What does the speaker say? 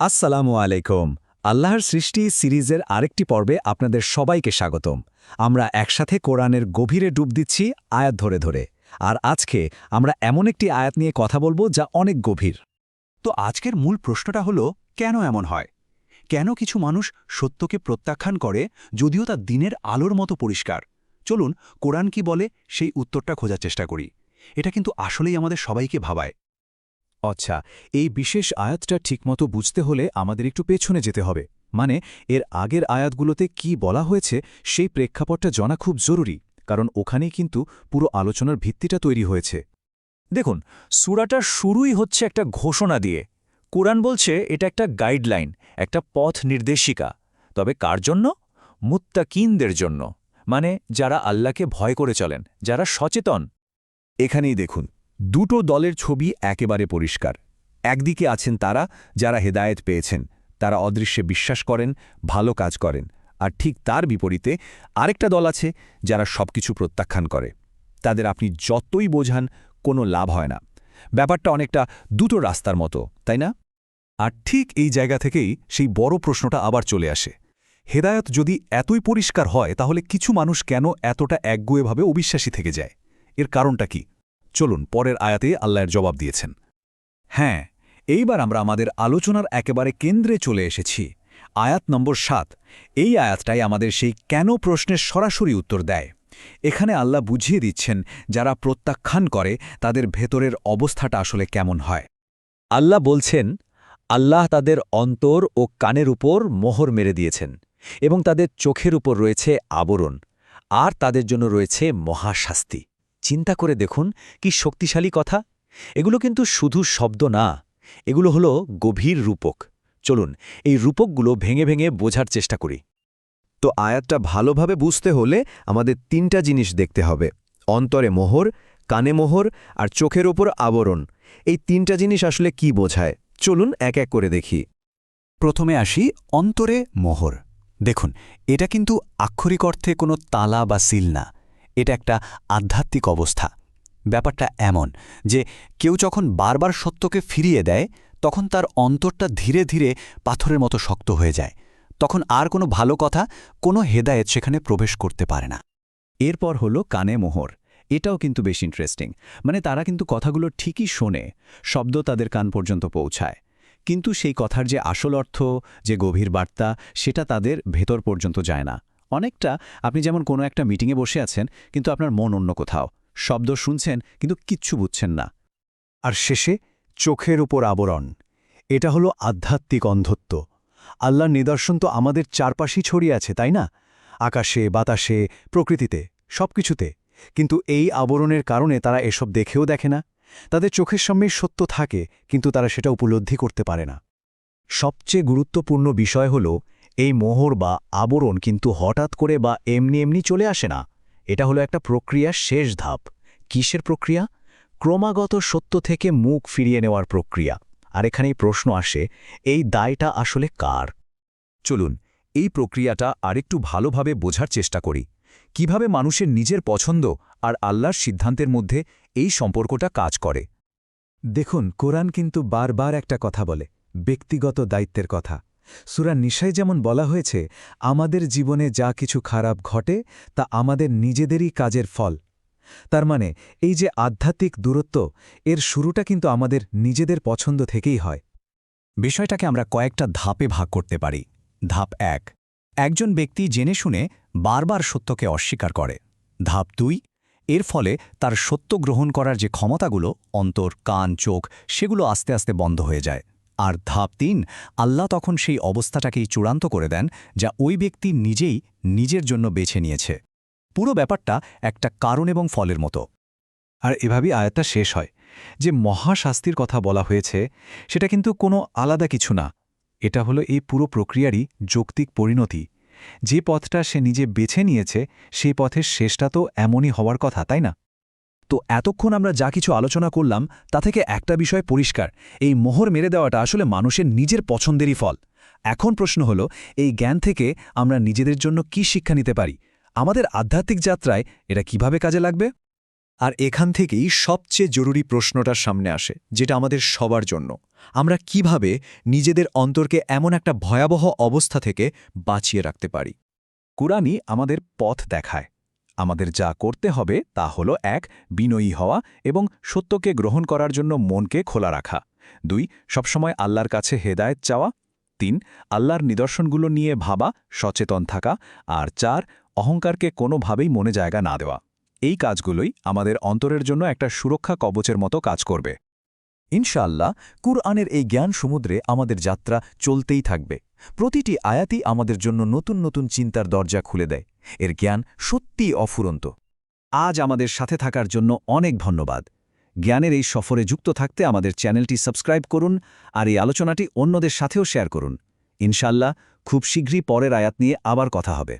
আসসালামু আলাইকুম। আল্লাহর সৃষ্টি সিরিজের আরেকটি পর্বে আপনাদের সবাইকে স্বাগতম। আমরা একসাথে কোরআনের গভীরে ডুব দিচ্ছি আয়াত ধরে ধরে। আর আজকে আমরা এমন একটি আয়াত নিয়ে কথা বলব যা অনেক গভীর। তো আজকের মূল প্রশ্নটা হলো, কেন এমন হয়? কেন কিছু মানুষ সত্যকে প্রত্যাখ্যান করে যদিও তা দিনের আলোর মতো পরিষ্কার? চলুন, কোরআন কি বলে সেই উত্তরটা খোঁজার চেষ্টা করি। এটা কিন্তু আসলেই আমাদের সবাইকে ভাবায়। আচ্ছা এই বিশেষ আয়াতটা ঠিকমতো বুঝতে হলে আমাদের একটু পেছনে যেতে হবে। মানে এর আগের আয়াতগুলোতে কি বলা হয়েছে সেই প্রেক্ষাপটটা জানা খুব জরুরি, কারণ ওখানেই কিন্তু পুরো আলোচনার ভিত্তিটা তৈরি হয়েছে। দেখুন সুরাটার শুরুই হচ্ছে একটা ঘোষণা দিয়ে। কোরআন বলছে এটা একটা গাইডলাইন, একটা পথ নির্দেশিকা। তবে কার জন্য? মুত্তাকিনদের জন্য। মানে যারা আল্লাহকে ভয় করে চলেন, যারা সচেতন। এখানেই দেখুন। দুটো দলের ছবি একেবারে পরিষ্কার। একদিকে আছেন তারা, যারা হেদায়েত পেয়েছেন। তারা অদৃশ্যে বিশ্বাস করেন, ভালো কাজ করেন। আর ঠিক তার বিপরীতে আরেকটা দল আছে, যারা সবকিছু প্রত্যাখ্যান করে। তাদের আপনি যতই বোঝান, কোনো লাভ হয় না। ব্যাপারটা অনেকটা দুটো রাস্তার মতো, তাই না? আর ঠিক এই জায়গা থেকেই সেই বড় প্রশ্নটা আবার চলে আসে। হেদায়ত যদি এতই পরিষ্কার হয়, তাহলে কিছু মানুষ কেন এতটা একগুয়েভাবে অবিশ্বাসী থেকে যায়? এর কারণটা কি? চলুন পরের আয়াতে আল্লাহর জবাব দিয়েছেন। হ্যাঁ এইবার আমরা আমাদের আলোচনার একেবারে কেন্দ্রে চলে এসেছি। আয়াত নম্বর সাত, এই আয়াতটাই আমাদের সেই কেন প্রশ্নের সরাসরি উত্তর দেয়। এখানে আল্লাহ বুঝিয়ে দিচ্ছেন, যারা প্রত্যাখ্যান করে, তাদের ভেতরের অবস্থাটা আসলে কেমন হয়। আল্লাহ বলছেন, আল্লাহ তাদের অন্তর ও কানের উপর মোহর মেরে দিয়েছেন এবং তাদের চোখের উপর রয়েছে আবরণ, আর তাদের জন্য রয়েছে মহাশাস্তি। চিন্তা করে দেখুন কি শক্তিশালী কথা। এগুলো কিন্তু শুধু শব্দ না, এগুলো হলো গভীর রূপক। চলুন, এই রূপকগুলো ভেঙে ভেঙে বোঝার চেষ্টা করি। তো আয়াতটা ভালোভাবে বুঝতে হলে আমাদের তিনটা জিনিস দেখতে হবে। অন্তরে মোহর, কানে মোহর আর চোখের ওপর আবরণ। এই তিনটা জিনিস আসলে কি বোঝায়? চলুন এক এক করে দেখি। প্রথমে আসি অন্তরে মোহর। দেখুন, এটা কিন্তু আক্ষরিক অর্থে কোনো তালা বা সিল না। এটা একটা আধ্যাত্মিক অবস্থা। ব্যাপারটা এমন যে কেউ যখন বারবার সত্যকে ফিরিয়ে দেয়, তখন তার অন্তরটা ধীরে ধীরে পাথরের মতো শক্ত হয়ে যায়। তখন আর কোনো ভালো কথা, কোনো হেদায়েত সেখানে প্রবেশ করতে পারে না। এরপর হলো কানে মোহর। এটাও কিন্তু বেশ ইন্টারেস্টিং মানে তারা কিন্তু কথাগুলো ঠিকই শোনে, শব্দ তাদের কান পর্যন্ত পৌঁছায়। কিন্তু সেই কথার যে আসল অর্থ, যে গভীর বার্তা, সেটা তাদের ভেতর পর্যন্ত যায় না। অনেকটা, আপনি যেমন কোনো একটা মিটিংয়ে বসে আছেন, কিন্তু আপনার মন অন্য কোথাও। শব্দ শুনছেন, কিন্তু কিচ্ছু বুঝছেন না। আর শেষে, চোখের উপর আবরণ। এটা হলো আধ্যাত্মিক অন্ধত্ব। আল্লাহর নিদর্শন তো আমাদের চারপাশেই ছড়িয়ে আছে, তাই না? আকাশে, বাতাসে, প্রকৃতিতে, সবকিছুতে। কিন্তু এই আবরণের কারণে তারা এসব দেখেও দেখে না। তাদের চোখের সামনেই সত্য থাকে, কিন্তু তারা সেটা উপলব্ধি করতে পারে না। সবচেয়ে গুরুত্বপূর্ণ বিষয় হল এই মোহর বা আবরণ কিন্তু হঠাৎ করে বা এমনি এমনি চলে আসে না। এটা হলো একটা প্রক্রিয়ার শেষ ধাপ। কিসের প্রক্রিয়া? ক্রমাগত সত্য থেকে মুখ ফিরিয়ে নেওয়ার প্রক্রিয়া। আর এখানেই প্রশ্ন আসে, এই দায়টা আসলে কার? চলুন, এই প্রক্রিয়াটা আরেকটু ভালোভাবে বোঝার চেষ্টা করি। কীভাবে মানুষের নিজের পছন্দ আর আল্লাহর সিদ্ধান্তের মধ্যে এই সম্পর্কটা কাজ করে? দেখুন, কোরআন কিন্তু বারবার একটা কথা বলে, ব্যক্তিগত দায়িত্বের কথা। সুরা নিশায় যেমন বলা হয়েছে, আমাদের জীবনে যা কিছু খারাপ ঘটে, তা আমাদের নিজেদেরই কাজের ফল। তার মানে এই যে আধ্যাত্মিক দূরত্ব, এর শুরুটা কিন্তু আমাদের নিজেদের পছন্দ থেকেই হয়। বিষয়টাকে আমরা কয়েকটা ধাপে ভাগ করতে পারি। ধাপ এক, একজন ব্যক্তি জেনে শুনে বারবার সত্যকে অস্বীকার করে। ধাপ দুই, এর ফলে তার সত্য গ্রহণ করার যে ক্ষমতাগুলো, অন্তর, কান, চোখ, সেগুলো আস্তে আস্তে বন্ধ হয়ে যায়। আর ধাপ তিন, আল্লাহ তখন সেই অবস্থাটাকেই চূড়ান্ত করে দেন, যা ওই ব্যক্তি নিজেই নিজের জন্য বেছে নিয়েছে। পুরো ব্যাপারটা একটা কারণ এবং ফলের মতো। আর এভাবেই আয়াতটা শেষ হয়। যে মহাশাস্তির কথা বলা হয়েছে, সেটা কিন্তু কোনো আলাদা কিছু না। এটা হলো এই পুরো প্রক্রিয়ারই যৌক্তিক পরিণতি। যে পথটা সে নিজে বেছে নিয়েছে সেই পথের শেষটা তো এমনই হওয়ার কথা, তাই না? তো এতক্ষণ আমরা যা কিছু আলোচনা করলাম, তা থেকে একটা বিষয় পরিষ্কার। এই মোহর মেরে দেওয়াটা আসলে মানুষের নিজের পছন্দেরই ফল। এখন প্রশ্ন হল, এই জ্ঞান থেকে আমরা নিজেদের জন্য কি শিক্ষা নিতে পারি? আমাদের আধ্যাত্মিক যাত্রায় এটা কীভাবে কাজে লাগবে? আর এখান থেকেই সবচেয়ে জরুরি প্রশ্নটার সামনে আসে, যেটা আমাদের সবার জন্য। আমরা কীভাবে নিজেদের অন্তরকে এমন একটা ভয়াবহ অবস্থা থেকে বাঁচিয়ে রাখতে পারি? কুরআনই আমাদের পথ দেখায়। আমাদের যা করতে হবে তা হল, এক, বিনয়ী হওয়া এবং সত্যকে গ্রহণ করার জন্য মনকে খোলা রাখা। দুই, সবসময় আল্লাহর কাছে হেদায়েত চাওয়া। তিন, আল্লাহর নিদর্শনগুলো নিয়ে ভাবা, সচেতন থাকা। আর চার, অহংকারকে কোনোভাবেই মনে জায়গা না দেওয়া। এই কাজগুলোই আমাদের অন্তরের জন্য একটা সুরক্ষা কবচের মতো কাজ করবে। ইনশাআল্লাহ, কুরআনের এই জ্ঞান সমুদ্রে আমাদের যাত্রা চলতেই থাকবে। প্রতিটি আয়াতই আমাদের জন্য নতুন নতুন চিন্তার দরজা খুলে দেয়। এর জ্ঞান সত্যিই অফুরন্ত। আজ আমাদের সাথে থাকার জন্য অনেক ধন্যবাদ। জ্ঞানের এই সফরে যুক্ত থাকতে আমাদের চ্যানেলটি সাবস্ক্রাইব করুন আর এই আলোচনাটি অন্যদের সাথেও শেয়ার করুন। ইনশাল্লাহ খুব শীঘ্রই পরের আয়াত নিয়ে আবার কথা হবে।